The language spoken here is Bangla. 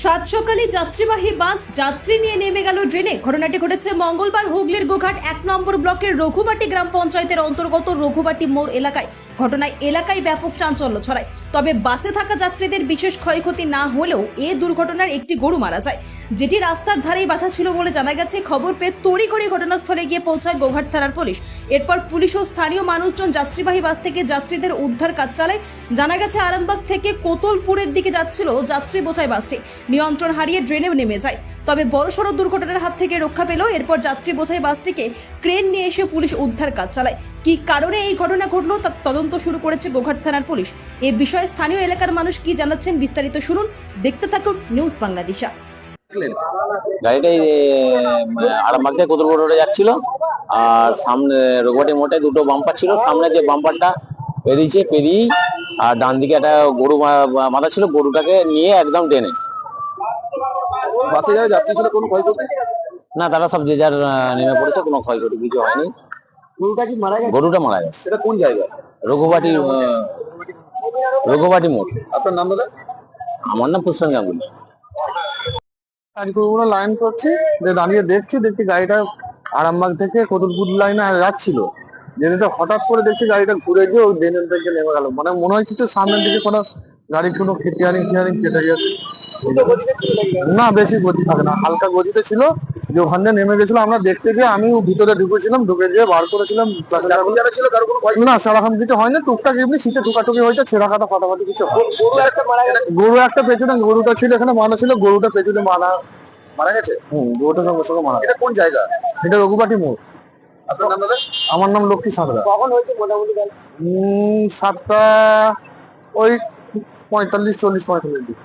সাত সকালে যাত্রীবাহী বাস যাত্রী নিয়ে নেমে গেল ড্রেনে। ঘটনাটি ঘটেছে মঙ্গলবার হুগলির গোঘাট এক নম্বর ব্লকের রঘুবাটি গ্রাম পঞ্চায়েতের অন্তর্গত রঘুবাটি মোড় এলাকায়। ঘটনায় এলাকায় ব্যাপক চাঞ্চল্য ছড়ায়। তবে বাসে থাকা যাত্রীদের বিশেষ ক্ষয়ক্ষতি না হলেও এ দুর্ঘটনার একটি গরু মারা যায়, যেটি রাস্তার ধারেই বাধা ছিল বলে জানা গেছে। খবর পেয়ে তড়িঘড়ি ঘটনাস্থলে গিয়ে পৌঁছায় গোঘাট থানার পুলিশ। এরপর পুলিশ ও স্থানীয় মানুষজন যাত্রীবাহী বাস থেকে যাত্রীদের উদ্ধার কাজ চালায়। জানা গেছে, আরামবাগ থেকে কোতলপুরের দিকে যাচ্ছিল যাত্রী বোঝাই বাসটি। নিয়ন্ত্রণ হারিয়ে ড্রেনে নেমে যায়। তবে বড়সড় দুর্ঘটনার হাত থেকে রক্ষা পেল এরপর যাত্রী বোঝাই বাসটিকে ক্রেন নিয়ে এসে পুলিশ উদ্ধার কাজ চালায়। কি কারণে এই ঘটনা ঘটলো তার তদন্ত শুরু করেছে গোঘাট থানার পুলিশ। এ বিষয়ে স্থানীয় এলাকার মানুষ কি জানাচ্ছেন বিস্তারিত শুনুন। দেখতে থাকুন নিউজ বাংলাদেশা। গাড়িটা আরামবাগ থেকে কোতুলপুর রোডে যাচ্ছিল। আর সামনে রোগবাটি মোটে দুটো বাম্পার ছিল। সামনে যে বাম্পারটা পেরিয়েছে পেরিয়ে আর ডান দিকে একটা গরু মাথা ছিল। গরুটাকে নিয়ে একদম টেনে বাসে যারা যাত্রী ছিল কোনো ক্ষয়ক্ষতি? না তারা সব যে যার নেমে পড়েছে কোনো ক্ষয়ক্ষতি কিছু হয়নি। গরুটা কি মারা গেছে? গরুটা মারা গেছে। সেটা কোন জায়গা? রঘুবাটি রঘুবাটি মোড়। আপনার নাম দাদা? আমার নাম পুষ্পন গাঙ্গুলি। লাইন করছি যে দাঁড়িয়ে দেখছি দেখছি গাড়িটা আরামবাগ থেকে কতুলপুর লাইনে যাচ্ছিল। যেতে হঠাৎ করে দেখছি গাড়িটা ঘুরে গিয়ে ওই ড্রেনের দিকে নেমে গেল। মানে মনে হয় কিছু সামনের দিকে কোনো গাড়ির কোনো টিয়ারিং টিয়ারিং কেটে গেছে। না বেশি গতি থাকে না হালকা গতিতে ছিল। যে ওখান দিয়ে নেমে গেছিল আমরা দেখতে গিয়ে আমি ভিতরে ঢুকেছিলাম ঢুকে গিয়ে বার করেছিলাম। কারও না সেরকম কিছু হয়নি টুকটাক এমনি শীতে টুকাটুকি হয়েছে ছেঁড়া কাটা ফাটাফাটি কিছু গরু একটা পেছনে গরুটা ছিল এখানে মানা ছিল গরুটা পেছনে মানা মারা গেছে? হম গরুটা সঙ্গে সঙ্গে মারা। এটা কোন জায়গা? এটা রঘুপাটি মোড়। আমার নাম লক্ষ্মী সাঁতরা। কখন হয়েছে মোটামুটি সাতটা ওই পঁয়তাল্লিশ চল্লিশ পঁয়তাল্লিশ দিকে।